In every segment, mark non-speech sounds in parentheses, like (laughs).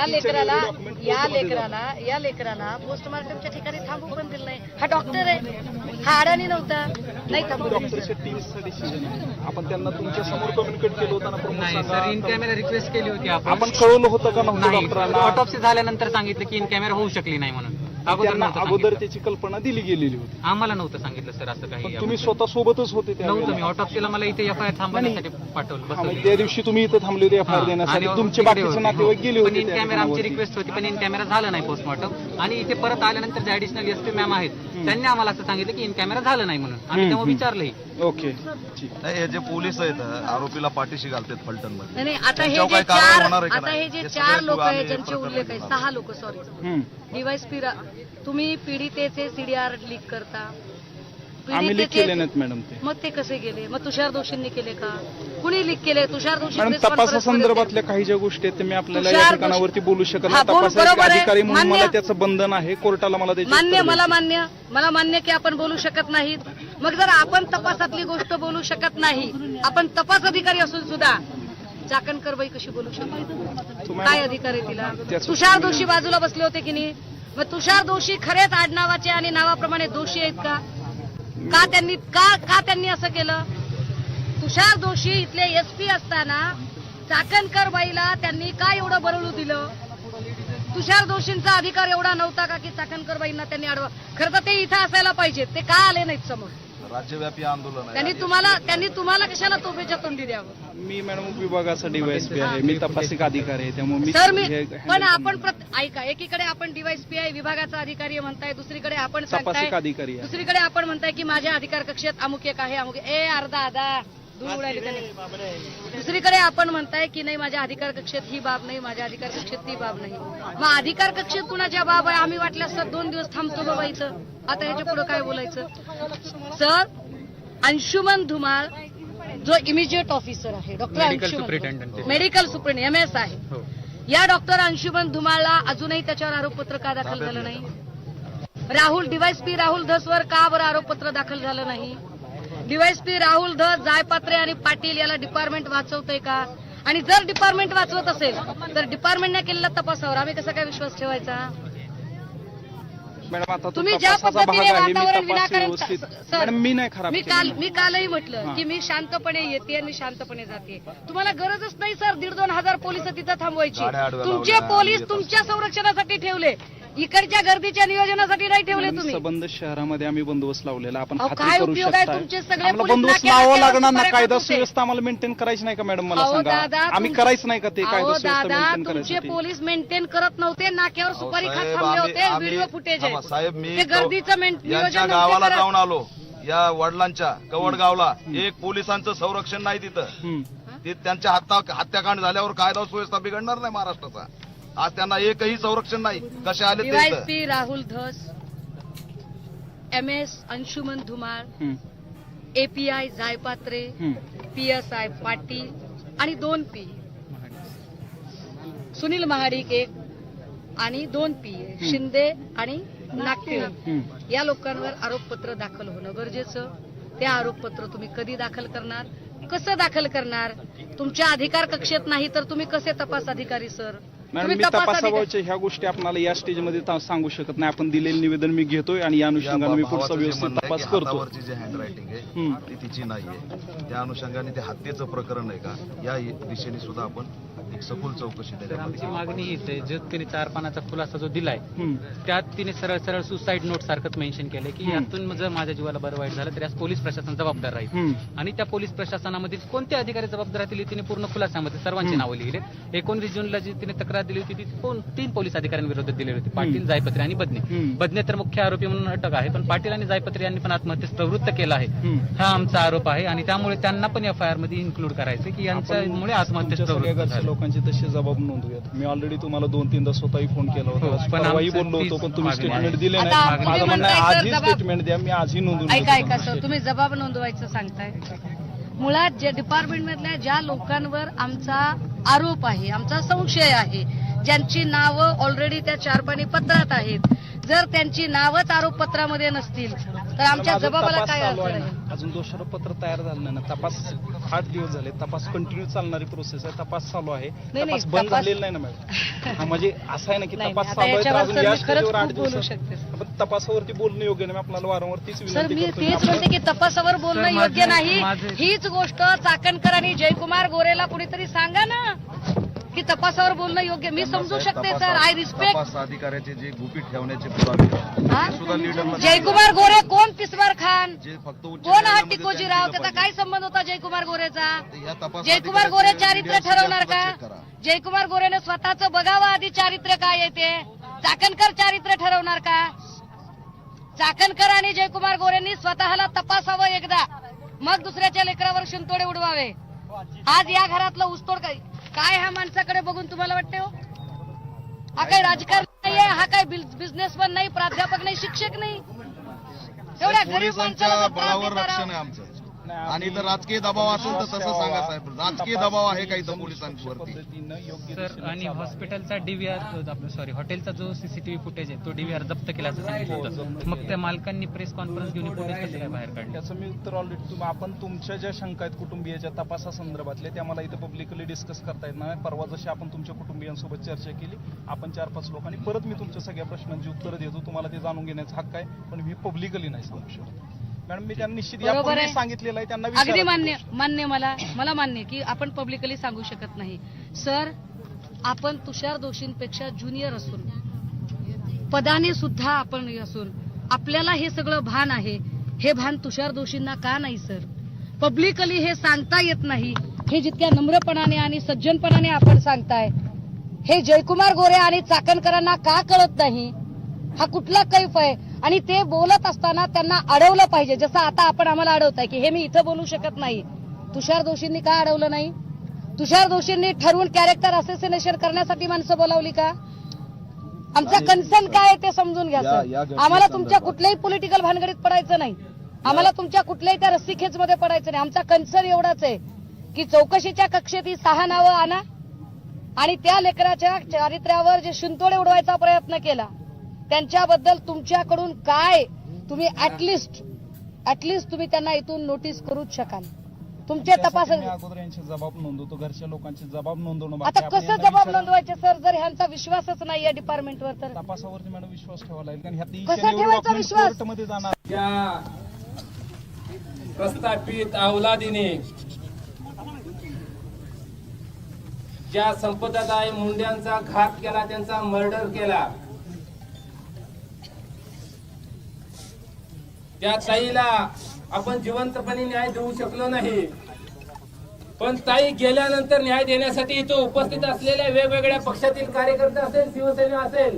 या लेकराला या लेकराला या लेकराला पोस्टमार्टमच्या ठिकाणी थांबू पण दिलं नाही. हा डॉक्टर आहे. हा अडाणी नव्हता. नाही थांबू आपण त्यांना तुमच्यासमोर कम्युनिकेट केलं होतं. सर इन कॅमेरा रिक्वेस्ट केली होती आपण. आपण कळवलं होतं का नव्हतं नाही ऑटोप्सी झाल्यानंतर सांगितलं की इन कॅमेरा होऊ शकली नाही म्हणून. त्यांना नव्हतं अगोदर सांगितलं. त्याची कल्पना दिली गेलेली होती. आम्हाला नव्हतं सांगितलं सर असं काही पण तुम्ही स्वतः सोबतच होते नव्हतं मी. त्यावेळेला. ऑटोप्सीला मला इथे एफ आय आर थांबवण्यासाठी पाठवलं हा, म्हणजे बसवलं. त्या दिवशी तुम्ही इथं थांबले होते एफ आय आर देण्यासाठी. तुमचे बाकीचे नातेवाईक गेले पण होते इन त्या कॅमेरा आमची ठिकाणावरती. रिक्वेस्ट होती पण इन कॅमेरा झालं नाही पोस्टमॉर्टम आणि इथे परत आल्यानंतर जे ऍडिशनल एस पी मॅम आहेत त्यांनी आम्हाला असं सांगितलं की इन कॅमेरा झालं नाही म्हणून. आम्ही हम्म, तेव्हा हम्म. विचारलंही. ओके. ठीक. नाही हे जे पोलीस आहेत आरोपीला पाठीशी घालतात फलटणमध्ये नाही नाही, आता हे त्यांच्यावर जे काय कारवाई चार होणार आहे का आता नाही? हे जे हे चार सगळे लोक आहेत ज्यांचे प्रकरण उल्लेख आहे. सहा लोक सॉरी हम्म. तुम्ही पीडितेचे सीडीआर लीक करता. आम्ही पीडितेचे- केले नाहीत मॅडम ते. मग ते कसे गेले? मग तुषार दोषींनी केले का? कुणी लीक केले? तुषार दोषी मॅडम press conference मध्ये तपासासंदर्भातल्या काही ज्या गोष्टी आहेत ते मी आपल्याला या तुषार ठिकाणावरती बोलू शकत हा, नाही बोल- तपासाचे बरोबर आहे. अधिकारी म्हणून मान्य. मला त्याचं बंधन आहे. कोर्टाला मला त्याची मान्य उत्तरं मला द्यायची. मान्य. मला मान्य की आपण बोलू शकत नाहीत. मग जर आपण तपासातली गोष्ट बोलू शकत नाही आपण तपास अधिकारी असून सुद्धा चाकणकर बाई कशी बोलू शकतो? तुम्ही- काय अधिकार आहे तिला? त्याचं- तुषार दोषी बाजूला बसले होते की नाही? मग तुषार दोषी खरेच आडनावाचे आणि नावाप्रमाणे दोषी आहेत का? का त्यांनी का का त्यांनी असं केलं? तुषार दोषी इथले एसपी असताना चाकणकर बाईला त्यांनी का एवढं बरळू दिलं? तुषार दोषींचा अधिकार एवढा नव्हता का की चाकणकर बाईंना त्यांनी अडवा खरं तर ते इथं असायला पाहिजेत. ते का आले नाहीत समोर? राज्यव्यापी आंदोलन आहे. त्यांनी तुम्हाला त्यांनी तुम्हाला कशाला तोफेच्या तोंडी द्यावं मी मॅडम विभागाचा डीवायएसपी आहे. मी तपासिक अधिकारी आहे. त्यामुळे मी सर मी हे पण आपण प्रत- ऐका एकीकडे आपण डिवाइस पी आय विभागाचा अधिकारी आहे म्हणताय. दुसरीकडे आपण तपासिक सांगताय अधिकारी आहे. दुसरीकडे आपण म्हणताय की माझ्या अधिकार कक्षेत अमुक एक आहे अमुक ए अर्धा आधा धूळ उडाली त्याने. दुसरीकडे आपण म्हणताय की नाही माझ्या अधिकार कक्षेत ही बाब नाही माझ्या अधिकार कक्षेत ती बाब नाही. मग अधिकार कक्षेत कुणाच्या बाब आहे? आम्ही वाटल्यास सर दोन दिवस थांबतो बाबा इथं. आता ह्याच्या पुढे काय बोलायचं? सर अंशुमन धुमाळ जो इमिजिएट ऑफिसर आहे doctor Anshuman. Medical superintendent M S आहे. हो. या डॉक्टर अंशुमन धुमाळला अजूनही त्याच्यावर आरोपपत्र का दाखल झालं नाही? राहुल डिवाइस पी राहुल धसवर का बरं आरोपपत्र दाखल झालं नाही? डिवाइस पी राहुल धस जायपात्रे आणि पाटील याला डिपार्टमेंट वाचवतंय का? आणि जर डिपार्टमेंट वाचवत असेल तर डिपार्टमेंटने केलेल्या तपासावर आम्ही कसा काय विश्वास ठेवायचा? मॅडम आता तुम्ही ज्या पद्धतीने मी वातावरण विनाकारण सर, मॅडम मी नाही खराब मी केलं. मी कालही म्हटलं. की मी शांतपणे येते आणि शांतपणे जाते. तुम्हाला गरजच नाही सर. दीड दोन हजार पोलीस तिथं थांबवायची. तुमचे पोलीस तुमच्या संरक्षणासाठी ठेवले. इकडच्या गर्दीच्या नियोजनासाठी नाही ठेवले तुम्ही. सबंध शहरामध्ये आम्ही बंदोबस्त लावलेला. आपण अहो, खात्री काय करू उपयोग आहे शकता तुमचे सगळे आम्हाला पोलीस बंदोबस्त नाक्यावर लावावा त्यावर लागणार ना सुपाऱ्या कायदा. सुव्यवस्था आम्हाला मेंटेन करायची नाही का मॅडम मला अहो, सांगा. दादा, आम्ही तुमचे- करायचं नाही का ते अहो, सुव्यवस्था दादा मेंटेन तुमचे करायसाठी? पोलीस मेंटेन करत नव्हते नाक्यावर अहो, सुपारी खात साहेब, थांबले आम्ही- होते आम्ही- व्हिडिओ फुटेज थांबा, आहे साहेब मी ते गर्दीचं मेन- यांच्या नियोजन गावाला. जाऊन आलो. या वडिलांच्या कवड गावला एक पोलिसांचं संरक्षण नाही तिथं. हम्म. ते त्यांच्या हत्या हत्याकांड झाल्यावर कायदा सुव्यवस्था बिघडणार नाही महाराष्ट्राचा. आज त्यांना एकही संरक्षण नाही. कसे आले ते? P Rahul Dhas M S Anshuman Dhumal. API Jaipatre. P S I Patil आणि दोन पी. सुनील महाडिक एक आणि दोन पी. शिंदे आणि हम्म. या लोकांवर आरोपपत्र दाखल होणं गरजेचं. ते आरोपपत्र तुम्ही कधी दाखल करणार? कसं दाखल करणार? तुमच्या अधिकार कक्षेत नाही तर तुम्ही कसे तपास अधिकारी सर? मॅडम मी तपासाबाबतच्या ह्या गोष्टी आपल्याला या स्टेजमध्ये सांगू शकत नाही. आपण दिलेलं निवेदन मी घेतोय आणि या अनुषंगाने मी पुढचा व्यवस्थित तपास करतो. जी हँडरायटिंग आहे. ती तिची नाहीये. त्या अनुषंगाने ते हत्येचं प्रकरण आहे का? या दिशेने सुद्धा आपण एक सखोल चौकशी आमची मागणी हीच आहे जो तिने चार पानाचा खुलासा जो दिलाय. त्यात तिने सरळ सरळ सुसाईड नोट सारखंच मेन्शन केलंय की. यातून जर माझ्या जीवाला बरं वाईट झालं तर यास पोलीस प्रशासन जबाबदार राहील. आणि त्या पोलीस प्रशासनामध्ये कोणते अधिकारी जबाबदार राहतील तिने पूर्ण खुलासामध्ये सर्वांची. नावं लिहिले एकोणवीस जूनला जी तिने तक्रार दिली होती ती कोण- तीन पोलीस अधिकाऱ्यांविरोधात दिलेली होती पाटील जायपत्रे आणि बदने. बदने तर मुख्य आरोपी म्हणून अटक आहे पण पाटील आणि जायपत्रे यांनी पण आत्महत्येस प्रवृत्त केला आहे. हा आमचा आरोप आहे आणि त्यामुळे त्यांना पण एफ आय आरमध्ये इन्क्लूड करायचं की यांच्यामुळे आत्महत्येस प्रवृत्त झाले लोकांचे तसे जबाब नोंदवूयात मी ऑलरेडी तुम्हाला दोन तीनदा स्वतःही फोन केला हो, होता पण परवाही बोललो होतो पण तुम्ही. स्टेटमेंट दिले नाही माझं म्हणणं आजही स्टेटमेंट द्या मी आजही नोंदवून ऐका. ऐका सर तुम्ही जबाब नोंदवायचं सांगताय मुळात जे डिपार्टमेंट मधल्या ज्या लोकांवर आमचा आरोप आहे आमचा संशय आहे ज्यांची नावं ऑलरेडी त्या चारपाणी पत्रात आहेत जर त्यांची नावच आरोपपत्रामध्ये नसतील तर आमच्या जबाबाला काय अर्थ आहे. अजून दोषारोपपत्र तयार झालं नाही ना. तपास आठ दिवस झाले. तपास कंटिन्यू चालणारी प्रोसेस आहे. तपास चालू आहे. नाही, तपास बंद तपास- झालेला नाही ना मॅडम. हा, म्हणजे असं आहे ना की (laughs) नाही, तपास आता चालू आहे तर याच्यावर अजून सर या मी खरंच स्टेजवर आठ खूप बोलू दिवस शकते. आपण तपासावरती बोलणं योग्य नाही. आपल्याला वारंवार तीच सर विनंती मी करतो की तेच आपण- म्हणते की तपासावर बोलणं सर, माझे- योग्य नाही. माझे- हीच गोष्ट चाकणकर आणि जयकुमार गोरेला कुणीतरी सांगा ना. की तपासावर बोलणं योग्य? मी समजू शकते सर. आय रिस्पेक्ट अधिकाऱ्याचे जे गुपित ठेवण्याचे जयकुमार गोरे कोण? पिस्वार खान. कोण हा न्यायालयामध्ये टिकोजी त्यांनी राव दिलं त्याचा. काय संबंध होता जयकुमार गोरेचा? जयकुमार गोरे चारित्र्य ठरवणार का. जयकुमार गोरेने स्वतःच बघावं आधी चारित्र्य काय येते चाकणकर चारित्र्य ठरवणार का? चाकणकर आणि जयकुमार गोरेंनी स्वतःला तपासावं एकदा. मग दुसऱ्याच्या लेकरावर शिंतोडे उडवावे. आज या घरातलं ऊसतोड काय? काय ह्या माणसाकडे बघून तुम्हाला वाटते हो हा काही राजकारण नाहीये हा काही बिझनेसमॅन नाही प्राध्यापक नाही शिक्षक नाही एवढ्या गरीब पोलिसांच्या माणसाला त्रास बळावर रक्षण आहे. आमचं आणि इथं राजकीय दबाव असेल तर तसं सांगा साहेब. राजकीय दबाव आहे का इथं पोलिसांवरती पद्धतीनं योग्य सर आणि. हॉस्पिटलचा डीव्हीआर आपलं सॉरी हॉटेलचा जो सीसीटीव्ही फुटेज आहे तो डीव्हीआर जप्त केला असं सांगितलं होतं मग त्या मालकांनी प्रेस कॉन्फरन्स घेऊन फुटेज कसं काय बाहेर काढलं? त्याचं मी तर ऑलरेडी तुम्ही आपण तुमच्या ज्या शंका आहेत कुटुंबियाच्या तपासासंदर्भातल्या त्या मला इथं पब्लिकली डिस्कस करता येत नाही. परवा जशी आपण तुमच्या कुटुंबियांसोबत चर्चा केली आपण चार पाच लोकांनी परत मी तुमच्या सगळ्या प्रश्नांची उत्तरं देतो. तुम्हाला ते जाणून घेण्याचा हक्क आहे पण मी पब्लिकली नाही सांगू शकत. मॅडम मी त्यांना निश्चित बरोबर यापूर्वी आहे. सांगितलेलं आहे त्यांना अगदी मान्य गोष्ट. मान्य मला मला मान्य की आपण पब्लिकली सांगू शकत नाही. सर आपण तुषार दोषींपेक्षा ज्युनियर असून पदाने सुद्धा आपण असून आपल्याला हे सगळं भान आहे. हे भान तुषार दोषींना का नाही सर पब्लिकली हे सांगता येत नाही. हे जितक्या नम्रपणाने आणि सज्जनपणाने आपण सांगताय हे जयकुमार गोरे आणि चाकणकरांना का कळत नाही? हा कुठला कैफ आहे? आणि ते बोलत असताना त्यांना अडवलं पाहिजे. जसं आता आपण आम्हाला अडवताय की हे मी इथं बोलू शकत नाही. तुषार दोषींनी का अडवलं नाही? तुषार दोषींनी ठरवून कॅरेक्टर असेसिनेशन करण्यासाठी माणसं बोलावली का? आमचा कन्सर्न काय आहे ते समजून घ्या सर आम्हाला तुमच्या कुठल्याही पॉलिटिकल भानगडीत पडायचं नाही. आम्हाला तुमच्या कुठल्याही त्या रस्सीखेच मध्ये पडायचं नाही. आमचा कन्सर्न एवढाच आहे की चौकशीच्या कक्षेत ही सहा नावं आणा आणि त्या लेकराच्या चारित्र्यावर जे शिंतोडे उडवायचा प्रयत्न केला त्यांच्याबद्दल तुमच्याकडून काय तुम्ही ऍटलिस्ट ऍटलिस्ट तुम्ही त्यांना इथून नोटीस करूच शकाल. तुमचे तपास अगोदर यांचे जबाब नोंदवतो घरच्या लोकांचे जबाब नोंदवणं आता कसं जबाब नोंदवायचे सर जर ह्यांचा विश्वासच नाही या डिपार्टमेंटवर तर. तपासावरती मॅडम विश्वास ठेवावा लागेल कारण ह्यात कसा ठेवायचा विश्वास? कोर्टमध्ये जाणार. प्रस्थापित अवलादीने ज्या संपदादाय मुंड्यांचा घात केला त्यांचा मर्डर केला त्या ताईला आपण जिवंतपणे न्याय देऊ शकलो नाही. पण ताई गेल्यानंतर न्याय देण्यासाठी इथं उपस्थित असलेल्या वेगवेगळ्या पक्षातील कार्यकर्ते असेल शिवसेना असेल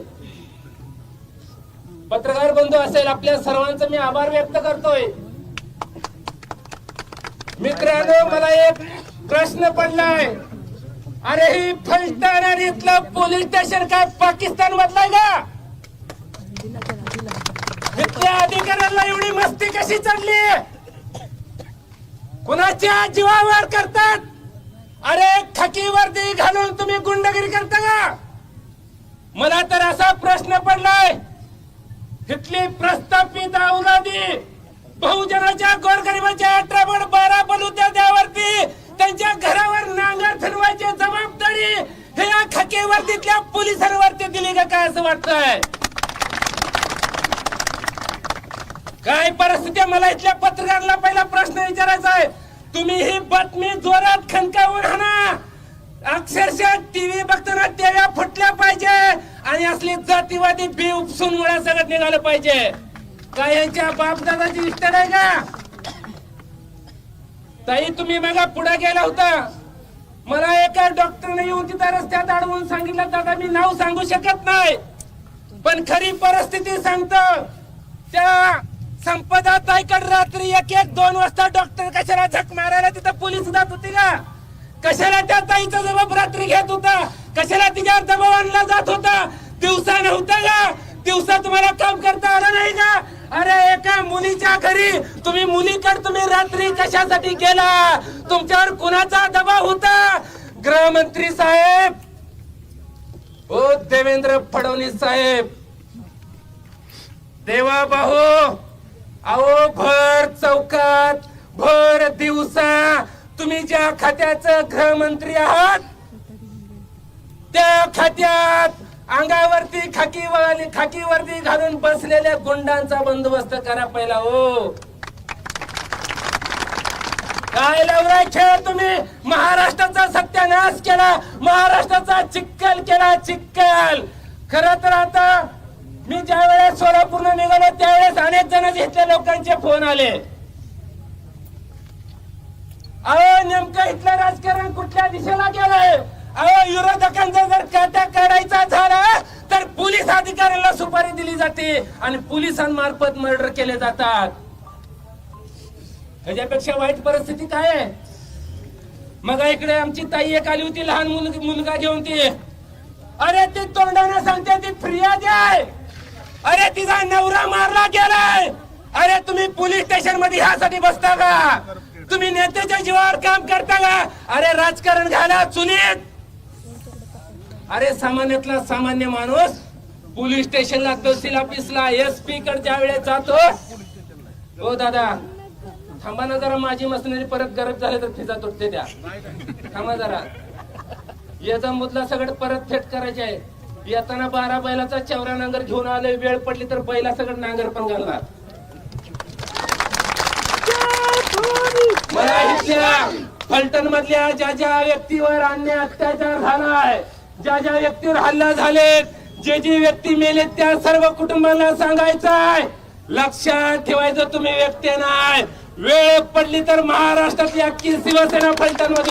पत्रकार बंधू असेल आपल्या सर्वांचा मी आभार व्यक्त करतोय. मित्रांनो मला एक प्रश्न पडलाय. अरे ही फलटण आणि इथलं पोलीस स्टेशन काय पाकिस्तान मधलाय का? इथल्या अधिकाऱ्यांना एवढी मस्ती कशी चढली कुणाच्या जीवावर करतात? अरे खकी वर्दी घालून तुम्ही गुंडगिरी करता का? मला तर असा प्रश्न पडलाय. इथली प्रस्थापित औलादी बहुजनाच्या गोरगरिबाच्या अठरा बड बारा त्यावरती त्यांच्या घरावर नांगर फिरवायची जबाबदारी हे या खकेवर्दीतल्या पोलिसांवरती दिली का काय असं वाटतंय? काय परिस्थिती मला इथल्या पत्रकारांना पहिला प्रश्न विचारायचा आहे. तुम्ही ही बातमी जोरात खनकावून आणा. अक्षरशः टीव्ही बघताना तेव्हा फुटल्या पाहिजे. आणि असली जातीवादी बी उपसून मुळा सगळं निघालं पाहिजे. काय यांच्या बापदादाची इष्ट आहे का? ताई तुम्ही बघा पुढे गेला होता. मला एका डॉक्टरने येऊन तिथं रस्त्यात अडवून सांगितलं दादा मी नाव सांगू शकत नाही. पण खरी परिस्थिती सांगतो. त्या संपदा ताईकड रात्री एक एक दोन वाजता डॉक्टर कशाला झक मारायला तिथं पोलीस जात होती का कशाला त्या ताईचा जबाब रात्री घेत होता? कशाला तिच्यावर दबाव आणला जात होता? दिवसा नव्हता का दिवसा तुम्हाला काम करता आलं नाही का अरे एका मुलीच्या घरी तुम्ही मुलीकडे तुम्ही रात्री कशासाठी गेला? तुमच्यावर कुणाचा दबाव होता? गृहमंत्री साहेब. ओ देवेंद्र फडणवीस साहेब. देवा भाऊ. अहो भर चौकात भर दिवसा तुम्ही ज्या खात्याचं गृहमंत्री आहात त्या खात्यात अंगावरती खाकी वाली खाकी वर्दी घालून बसलेल्या गुंडांचा बंदोबस्त करा पहिला हो. काय लवराय खेळ तुम्ही? महाराष्ट्राचा सत्यानाश केला महाराष्ट्राचा चिक्कल केला चिक्कल खर तर आता मी ज्या वेळेस सोलापूरला निघालो त्यावेळेस अनेक जण इथल्या लोकांचे फोन आले. अहो नेमकं इथलं राजकारण कुठल्या दिशेला गेलंय? अहो विरोधकांचा जर काटा काढायचा झाला तर पोलीस अधिकाऱ्याला सुपारी दिली जाते आणि पोलिसांमार्फत मर्डर केले जातात. ह्याच्यापेक्षा वाईट परिस्थिती काय आहे? मग इकडे आमची ताई एक आली होती लहान मुलगा घेऊन ती. अरे ती तोंडाने सांगते ती फिर्यादी आहे. अरे तिचा नवरा मारला गेलाय. अरे तुम्ही पोलीस स्टेशनमध्ये ह्यासाठी बसता का? तुम्ही नेत्याच्या जीवावर काम करता का? अरे राजकारण घाला चुलीत अरे सामान्यातला सामान्य माणूस पोलीस स्टेशनला तहसील ऑफिसला एस पी कडच्या ज्या वेळेस जातो. हो दादा. थांबा ना जरा माझी मसनरी परत गरज झाले तर फिजा तुटते द्या थांबा जरा. याचा मुदला सगळं परत थेट करायचे आहे. येताना बारा बैलाचा चौरा नांगर घेऊन आलोय. वेळ पडली तर बैला सगळं नांगर पण घालणार. मला इथल्या फलटण मधल्या ज्या ज्या व्यक्तीवर अन्याय अत्याचार झालाय ज्या ज्या व्यक्तीवर हल्ला झालेत जे जे व्यक्ती मेलेत त्या सर्व कुटुंबाला सांगायचं आहे लक्षात ठेवायचं तुम्ही व्यक्ती नाही. वेळ पडली तर महाराष्ट्रातली अख्खी शिवसेना फलटण